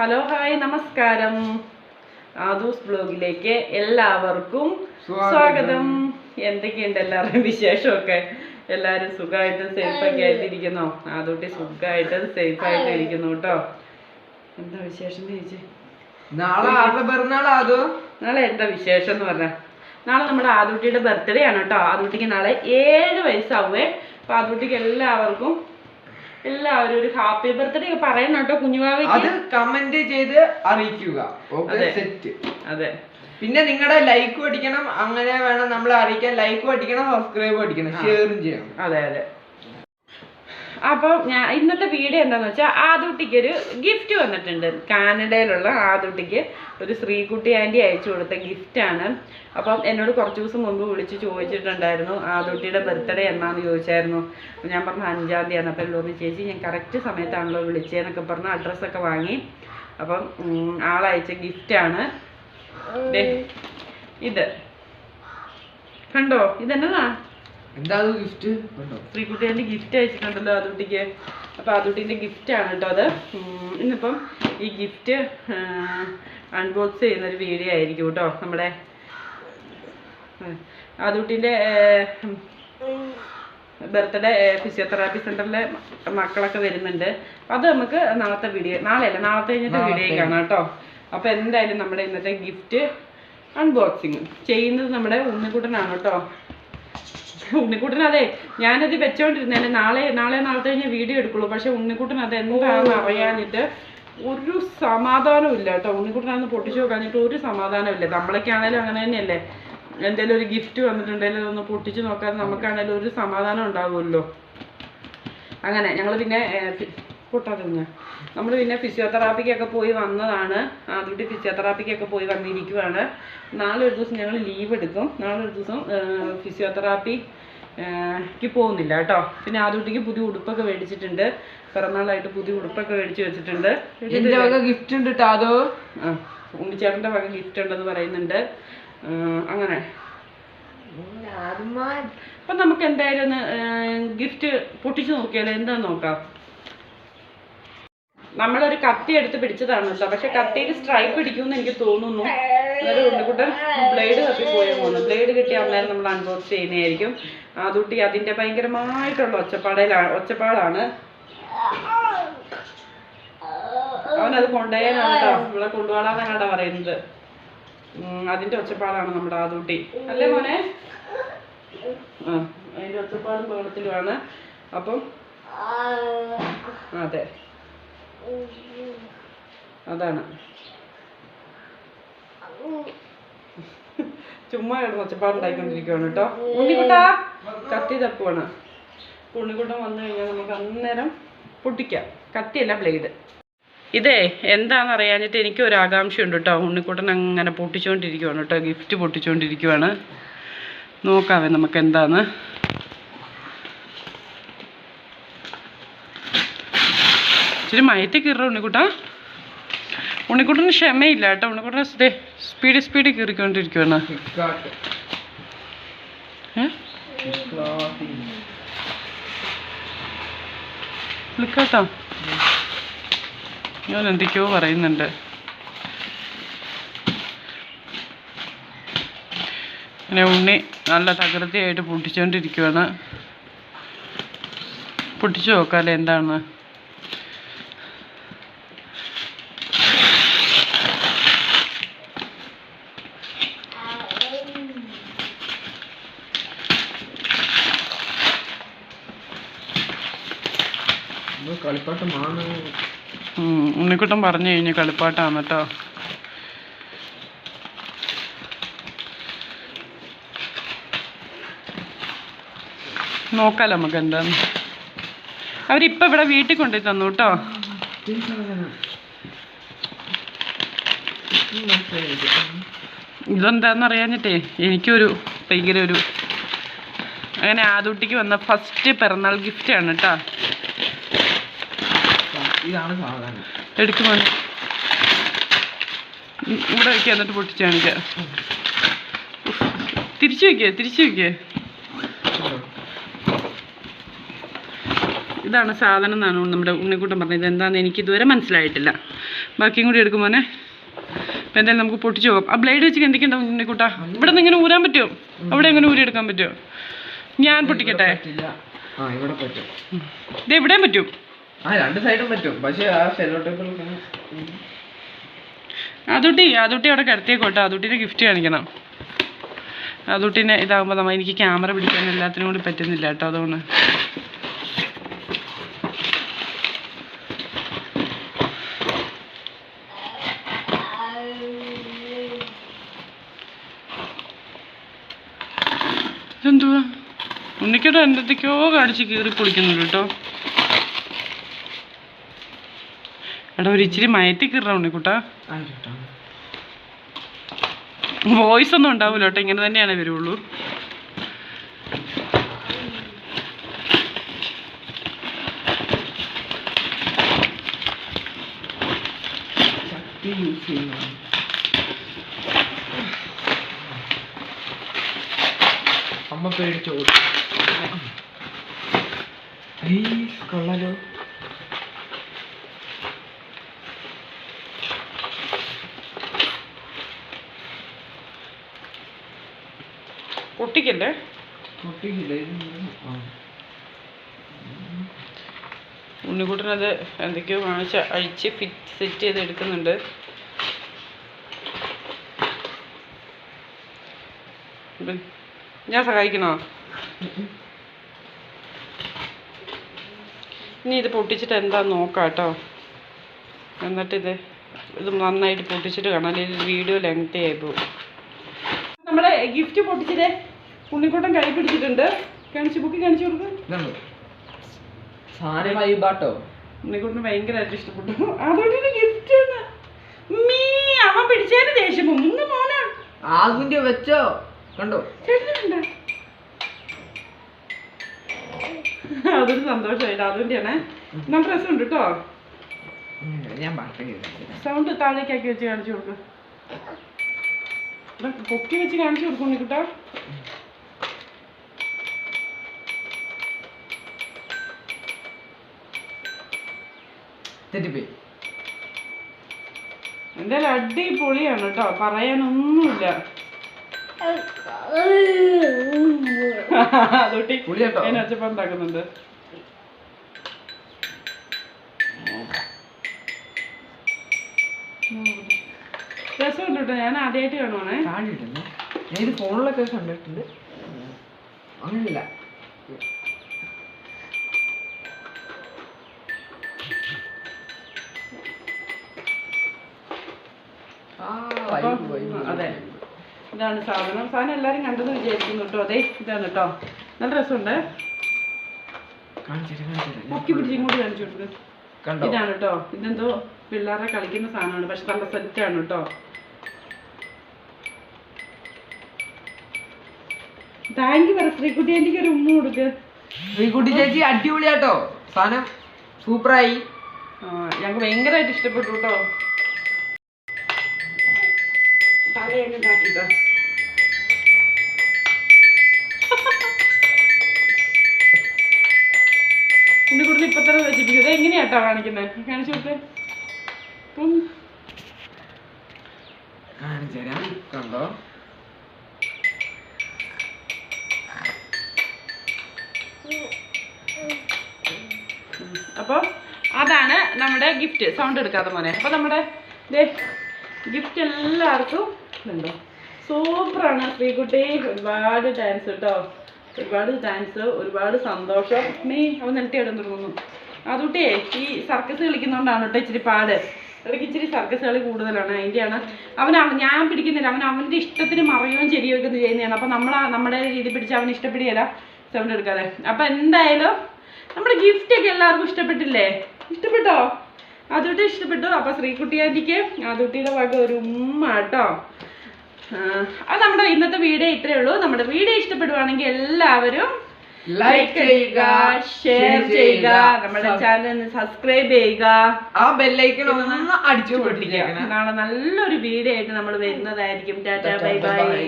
Hello hi നമസ്കാരം. ആദൂസ് ബ്ലോഗിലേക്ക് എല്ലാവർക്കും സ്വാഗതം. എന്തൊക്കെയുണ്ട് എല്ലാവരുടെയും വിശേഷമൊക്കെ? എല്ലാവരും സുഖമായിട്ടും സേഫൊക്കെ ആയിട്ടിരിക്കുന്നോ. ആദൂട്ടി സുഖമായിട്ടും സേഫായിട്ടും ഇരിക്കുന്നു കേട്ടോ. എന്താ വിശേഷം ചേച്ചി? നാളെ ആരുടെ നാളെ എന്താ വിശേഷം എന്ന് പറഞ്ഞാൽ നാളെ നമ്മുടെ ആദൂട്ടിയുടെ ബർത്ത്ഡേ ആണ് കേട്ടോ. ആദൂട്ടിക്ക് നാളെ ഏഴ് വയസ്സാവുമേ അപ്പൊ ആദൂട്ടിക്ക് എല്ലാവർക്കും എല്ലാവരും ഒരു ഹാപ്പി ബർത്ത്ഡേ പറയണം കേട്ടോ കുഞ്ഞുവാവയ്ക്ക്. അത് കമന്റ് ചെയ്ത് അറിയിക്കുക. സെറ്റ് അതെ. പിന്നെ നിങ്ങളുടെ ലൈക്ക് അടിക്കണം അങ്ങനെ വേണം നമ്മൾ അറിയിക്കാൻ. ലൈക്ക് അടിക്കണം സബ്സ്ക്രൈബ് അടിക്കണം ഷെയറും ചെയ്യണം. അതെ അതെ. അപ്പോൾ ഞാൻ ഇന്നത്തെ വീഡിയോ എന്താന്ന് വെച്ചാൽ ആദുട്ടിക്ക് ഒരു ഗിഫ്റ്റ് വന്നിട്ടുണ്ട്. കാനഡയിലുള്ള ആദുട്ടിക്ക് ഒരു ശ്രീകുട്ടി ആന്റി അയച്ചു കൊടുത്ത ഗിഫ്റ്റാണ് അപ്പം എന്നോട് കുറച്ച് ദിവസം മുമ്പ് വിളിച്ച് ചോദിച്ചിട്ടുണ്ടായിരുന്നു ആദുട്ടിയുടെ ബർത്ത്ഡേ എന്നാന്ന് ചോദിച്ചായിരുന്നു. ഞാൻ പറഞ്ഞു അഞ്ചാം തീയതി അപ്പോൾ പറഞ്ഞു ചേച്ചി ഞാൻ കറക്റ്റ് സമയത്താണല്ലോ വിളിച്ചതെന്നൊക്കെ പറഞ്ഞ് അഡ്രസ്സൊക്കെ വാങ്ങി. അപ്പം ആളയച്ച ഗിഫ്റ്റാണ് ഇത്. കണ്ടോ? ഇതെന്നതാ? എന്താ ഗിഫ്റ്റ് ശ്രീകുട്ടിയുടെ ഗിഫ്റ്റ് അയച്ചിട്ടുണ്ടല്ലോ അതുട്ടിക്ക് അപ്പോൾ അതുട്ടിന്റെ ഗിഫ്റ്റാണ് കേട്ടോ അത്. ഇന്നിപ്പം ഈ ഗിഫ്റ്റ് അൺബോക്സ് ചെയ്യുന്ന ഒരു വീഡിയോ ആയിരിക്കും കേട്ടോ നമ്മുടെ അതുട്ടിന്റെ ബർത്ത്ഡേ ഫിസിയോതെറാപ്പി സെന്ററിലെ മക്കളൊക്കെ വരുന്നുണ്ട്. അത് നമുക്ക് നാളത്തെ വീഡിയോ നാളെയല്ല നാളത്തെ കഴിഞ്ഞിട്ട് വീഡിയോ കാണാം കേട്ടോ. അപ്പോൾ എന്തായാലും നമ്മുടെ ഇന്നത്തെ ഗിഫ്റ്റ് അൺബോക്സിങ് ചെയ്യുന്നത് നമ്മുടെ ഉണ്ണിക്കുട്ടനാണ് കേട്ടോ. ഉണ്ണിക്കുട്ടൻ അതെ ഞാനത് വെച്ചോണ്ടിരുന്നേനെ. നാളെ നാളെ നാളത്തെ കഴിഞ്ഞ വീഡിയോ എടുക്കുള്ളൂ. പക്ഷെ ഉണ്ണിക്കുട്ടൻ അത് എന്താണെന്ന് അറിയാനിട്ട് ഒരു സമാധാനവും ഇല്ല കേട്ടോ. ഉണ്ണിക്കുട്ടനൊന്ന് പൊട്ടിച്ചു നോക്കാഞ്ഞിട്ട് ഒരു സമാധാനം ഇല്ല നമ്മളൊക്കെ ആണെങ്കിലും അങ്ങനെ തന്നെയല്ലേ. എന്തെങ്കിലും ഒരു ഗിഫ്റ്റ് വന്നിട്ടുണ്ടെങ്കിൽ അതൊന്ന് പൊട്ടിച്ചു നോക്കാതെ നമുക്കാണെങ്കിലും ഒരു സമാധാനം ഉണ്ടാവുമല്ലോ. അങ്ങനെ ഞങ്ങൾ പിന്നെ പൊട്ടാതെ നമ്മൾ പിന്നെ ഫിസിയോതെറാപ്പിക്കൊക്കെ പോയി വന്നതാണ്. ആദ്യത്തെ ഫിസിയോതെറാപ്പിക്കൊക്കെ പോയി വന്നിരിക്കുവാണ്. നാളെ ഒരു ദിവസം ഞങ്ങൾ ലീവ് എടുക്കും. നാളെ ഒരു ദിവസം ഫിസിയോതെറാപ്പി ക്ക് പോകുന്നില്ല കേട്ടോ. പിന്നെ ആദ്യത്തേക്ക് പുതിയ ഉടുപ്പൊക്കെ മേടിച്ചിട്ടുണ്ട്. പിറന്നാളായിട്ട് പുതിയ ഉടുപ്പൊക്കെ മേടിച്ച് വെച്ചിട്ടുണ്ട്. എന്റെ വക ഗിഫ്റ്റ് ഉണ്ട് കേട്ടോ അതോ? ആ ഉണ്ണിച്ചേട്ടന്റെ വക ഗിഫ്റ്റ് ഉണ്ടെന്ന് പറയുന്നുണ്ട്. അങ്ങനെ. അപ്പം നമുക്ക് എന്തായാലും ഒന്ന് ഗിഫ്റ്റ് പൊട്ടിച്ചു നോക്കിയാലോ? എന്താ നോക്കാം? നമ്മളൊരു കത്തി എടുത്ത് പിടിച്ചതാണ് കേട്ടോ പക്ഷെ കത്തിയിൽ സ്ട്രൈപ്പ് പിടിക്കുമെന്ന് എനിക്ക് തോന്നുന്നു. ഒരു ഉണ്ണിക്കുട്ടൻ ബ്ലേഡ് കത്തി പോയ പോകുന്നു ബ്ലേഡ് കിട്ടിയ അന്നേരം നമ്മൾ അൺബോക്സ് ചെയ്യുന്നതായിരിക്കും. അതുട്ടി അതിന്റെ ഭയങ്കരമായിട്ടുള്ള ഒച്ചപ്പാടയിലാണ് ഒച്ചപ്പാടാണ്. അവനത് കൊണ്ടുപോയാലാണ് കേട്ടോ ഇവിടെ കൊണ്ടുപോകാനാണ് പറയുന്നത്. ഉം, അതിന്റെ ഒച്ചപ്പാടാണ് നമ്മുടെ ആദൂട്ടി. അല്ലേ മോനെ? ആ അതിന്റെ ഒച്ചപ്പാടും ബഹളത്തിലുമാണ്. അപ്പം അതെ. അതാണ്. ചുമ്മാ കിടന്ന് ഒച്ചപ്പാടുണ്ടായിക്കൊണ്ടിരിക്കുവാണ് കേട്ടോ. ഉണ്ണിക്കുട്ടാ കത്തി തപ്പുവാണ് ഉണ്ണിക്കുട്ടൻ വന്നു കഴിഞ്ഞാൽ നമുക്ക് അന്നേരം പൊട്ടിക്കാം. കത്തിയല്ല ബ്ലേഡ്. ഇതേ എന്താണെന്ന് അറിയാഞ്ഞിട്ട് എനിക്ക് ഒരു ആകാംക്ഷയുണ്ട് കേട്ടോ. ഉണ്ണിക്കുട്ടൻ അങ്ങനെ പൊട്ടിച്ചുകൊണ്ടിരിക്കുവാണ് കേട്ടോ. ഗിഫ്റ്റ് പൊട്ടിച്ചുകൊണ്ടിരിക്കുവാണ് നോക്കാവേ നമുക്ക് എന്താന്ന്. ഇച്ചിരി മയത്തി കീറ ഉണ്ണിക്കുട്ട. ഉണ്ണിക്കുട്ടന് ക്ഷമയില്ല കേട്ടോ. ഉണ്ണിക്കുട്ടൻ ദേ സ്പീഡ് സ്പീഡ് കീറിക്കൊണ്ടിരിക്കുവാണ്. വിളിക്കാട്ടോ. ഞാൻ എന്തൊക്കെയോ പറയുന്നുണ്ട്. അങ്ങനെ ഉണ്ണി നല്ല തകൃതിയായിട്ട് പൊട്ടിച്ചുകൊണ്ടിരിക്കുവാണ് പൊട്ടിച്ചു നോക്കാല്ലേ എന്താണ്? കളിപ്പാട്ടമാണ്. ഉണ്ണിക്കുട്ടൻ പറഞ്ഞു കഴിഞ്ഞു കളിപ്പാട്ടാണ് കേട്ടോ. നോക്കാലോ നമുക്ക് എന്താന്ന്. അവരിപ്പം ഇവിടെ വീട്ടിൽ കൊണ്ടുപോയി തന്നു കേട്ടോ. ഇതെന്താന്ന് അറിയാഞ്ഞിട്ടേ എനിക്കൊരു ഭയങ്കര ഒരു അങ്ങനെ ആദൂട്ടിക്ക് വന്ന ഫസ്റ്റ് പിറന്നാൾ ആണ് കേട്ടോ. ഇതാണ് സാധനം എടുക്കുമോ ഇവിടെ വയ്ക്കുക എന്നിട്ട് പൊട്ടിച്ച് തിരിച്ചു വയ്ക്കുക തിരിച്ചു വയ്ക്കുക ഇതാണ് സാധനം എന്നാണ് നമ്മുടെ ഉണ്ണിക്കൂട്ടം പറഞ്ഞത്. എന്താണെന്ന് എനിക്ക് ഇതുവരെ മനസ്സിലായിട്ടില്ല. ബാക്കിയും കൂടി എടുക്കുമ്പോൾ അപ്പം എന്തായാലും നമുക്ക് പൊട്ടിച്ചു പോകാം. ആ ബ്ലേഡ് വെച്ച് എന്തൊക്കെയുണ്ടാവും ഉണ്ണിക്കൂട്ട? ഇവിടെ നിന്ന് ഇങ്ങനെ ഊരാൻ പറ്റുമോ? അവിടെ എങ്ങനെ ഊരിയെടുക്കാൻ പറ്റുമോ? ഞാൻ പൊട്ടിക്കട്ടെ? പറ്റില്ല. ആ ഇവിടെ പറ്റും. ഇത് എവിടെയും പറ്റും. ആ രണ്ട് സൈഡും പറ്റും. പക്ഷേ ആ സെല്ലോ അതുട്ടി അതുട്ടി അവിടെ കിടത്തിയേക്കോട്ടെ അതുട്ടിനെ ഗിഫ്റ്റ് കാണിക്കണം. അതുട്ടിനെ ഇതാകുമ്പോൾ നമ്മ എനിക്ക് ക്യാമറ പിടിക്കാൻ എല്ലാത്തിനും കൂടി പറ്റുന്നില്ല കേട്ടോ അതുകൊണ്ട്. ഇതെന്തുവാ? ഉണ്ണിക്കോട്ടോ എന്തൊക്കെയോ കാണിച്ച് കീറി പൊളിക്കുന്നുണ്ട് കേട്ടോ. എടാ ഒരു ഇച്ചിരി മയത്തി കീറ ഉണ്ണിക്കുട്ടാ വോയിസ് ഒന്നും ഉണ്ടാവില്ല കേട്ടോ ഇങ്ങനെ തന്നെയാണ് വരുള്ളൂ യൂസ് ചെയ്യുന്നതാണ്. അമ്മ പേടിച്ചോ കൊള്ളാലോ ആ. ഉണ്ണിക്കുട്ടനത് എന്തൊക്കെയോ കാണിച്ച് അഴിച്ച് ഫിറ്റ് സെറ്റ് ചെയ്ത് എടുക്കുന്നുണ്ട് ഞാൻ സഹായിക്കണോ? ഇനി ഇത് പൊട്ടിച്ചിട്ട് എന്താ നോക്കാം കേട്ടോ എന്നിട്ട് ഇത് ഇത് നന്നായിട്ട് പൊട്ടിച്ചിട്ട് കാണാം. അല്ലെങ്കിൽ വീഡിയോ ലെങ്ത് ആയി പോകും. നമ്മുടെ ഗിഫ്റ്റ് പൊട്ടിച്ചിട്ട് ഉണ്ണിക്കുട്ടൻ കൈ പിടിച്ചിട്ടുണ്ട്. കാണിച്ചു ബുക്ക് കാണിച്ചു കൊടുക്കും. ഇതുണ്ട് സാധനം വൈബാട്ടോ ഉണ്ണിക്കുട്ടിന് ഭയങ്കരമായിട്ട് ഇഷ്ടപ്പെട്ടു. അതുകൊണ്ട് ഗിഫ്റ്റ് മീ അവൻ പിടിച്ചതിന് ദേഷ്യം മുന്ന് മോനാ. ആകുന്റെ വെച്ചോ. കണ്ടോ? ചേട്ടനുണ്ട് അതൊരു സന്തോഷമായിട്ട് അതുകൊണ്ടാണ്. നല്ല രസമുണ്ട് കേട്ടോ. ഞാൻ സൗണ്ട് താഴേക്കാക്കി വെച്ച് കാണിച്ചു കൊടുക്കും. പൊക്കി വെച്ച് കാണിച്ചു കൊടുക്കും ഉണ്ണിക്കുട്ടാ. തെറ്റിപ്പോയി. എന്തായാലും അടിപൊളിയാണ് കേട്ടോ പറയാനൊന്നുമില്ല. അതൊട്ടി ഞാൻ ഒച്ചപ്പാടുണ്ടാക്കുന്നുണ്ട് രസമുണ്ട് കേട്ടോ ഞാൻ ആദ്യമായിട്ട് കാണുവാണേ. കാണിട്ടില്ല ഞാൻ ഇത് ഫോണിലൊക്കെ കണ്ടിട്ടുണ്ട്. അങ്ങനെയല്ല. അതെ. ഇതാണ് സാധനം. സാധനം എല്ലാരും കണ്ടെന്ന് വിചാരിക്കുന്നു കേട്ടോ. അതെ ഇതാണ് കേട്ടോ. നല്ല രസമുണ്ട്. പൊക്കി പിടിച്ച് ഇങ്ങോട്ട് കാണിച്ചു കൊടുക്ക്. ഇതാണ് കേട്ടോ. ഇതെന്തോ പിള്ളേരെ കളിക്കുന്ന സാധനമാണ്. പക്ഷെ നല്ല സെറ്റാണ് കേട്ടോ. താങ്ക് യു പറ ശ്രീകുട്ടി എനിക്ക് ഒരു ഉമ്മ കൊടുക്ക്. ശ്രീകുട്ടി ചേച്ചി അടിപൊളിയാട്ടോ. സാധനം സൂപ്പറായി. ഞങ്ങൾക്ക് ഭയങ്കരമായിട്ട് ഇഷ്ടപ്പെട്ടു കേട്ടോ. തലയൊക്കെ കാട്ടിട്ടോ കൂടുതൽ ഇപ്പൊ തന്നെ വെച്ചിരിക്കും ഇത് എങ്ങനെയാട്ടോ കാണിക്കുന്നത് കാണിച്ചു കൊടുത്തേ ഉം. കാണിച്ചുതരാം കണ്ടോ? അപ്പോൾ അതാണ് നമ്മുടെ ഗിഫ്റ്റ്. സൗണ്ട് എടുക്കാതെ മോനെ. അപ്പോൾ നമ്മുടെ ഗിഫ്റ്റ് എല്ലാവർക്കും ഉണ്ടോ സൂപ്പറാണ്. ശ്രീകുട്ടി ഒരുപാട് ഡാൻസ് കേട്ടോ. ഒരുപാട് ഡാൻസ് ഒരുപാട് സന്തോഷം. നീ അവൻ നിലത്തി ഇടാൻ തുടങ്ങുന്നു അതുകൂട്ടിയേ ഈ സർക്കസ് കളിക്കുന്നതുകൊണ്ടാണ് കേട്ടോ ഇച്ചിരി പാട്. ഇടയ്ക്ക് ഇച്ചിരി സർക്കസ് കളി കൂടുതലാണ് അതിന്റെയാണ് അവൻ ഞാൻ പിടിക്കുന്നില്ല. അവൻ അവന്റെ ഇഷ്ടത്തിന് മറിയുകയും ശരിയൊക്കെ ചെയ്യുന്നതാണ്. അപ്പം നമ്മൾ നമ്മുടെ രീതി പിടിച്ച് അവൻ ഇഷ്ടപ്പെടുകയില്ല. സൗണ്ട് എടുക്കാതെ. അപ്പം എന്തായാലും നമ്മുടെ ഗിഫ്റ്റ് ഒക്കെ എല്ലാവർക്കും ഇഷ്ടപ്പെട്ടില്ലേ? ഇഷ്ടപ്പെട്ടോ? അതുകൊണ്ട് ഇഷ്ടപ്പെട്ടു. അപ്പം ശ്രീകുട്ടി ആന്റിക്ക് കുട്ടിയുടെ വക ഒരു ഉമ്മ കേട്ടോ. അത് നമ്മുടെ ഇന്നത്തെ വീഡിയോ ഇത്രേ ഉള്ളൂ. നമ്മുടെ വീഡിയോ ഇഷ്ടപ്പെടുവാണെങ്കിൽ എല്ലാവരും ലൈക്ക് ചെയ്യുക ഷെയർ ചെയ്യുക. നമ്മുടെ ചാനൽ സബ്സ്ക്രൈബ് ചെയ്യുക. ആ ബെല്ലൈക്കൺ ഒന്ന് അടിച്ചു പൊട്ടിച്ചേക്കണേ. നാളെ നല്ലൊരു വീഡിയോ ആയിട്ട് നമ്മൾ വരുന്നതായിരിക്കും. Tata bye bye.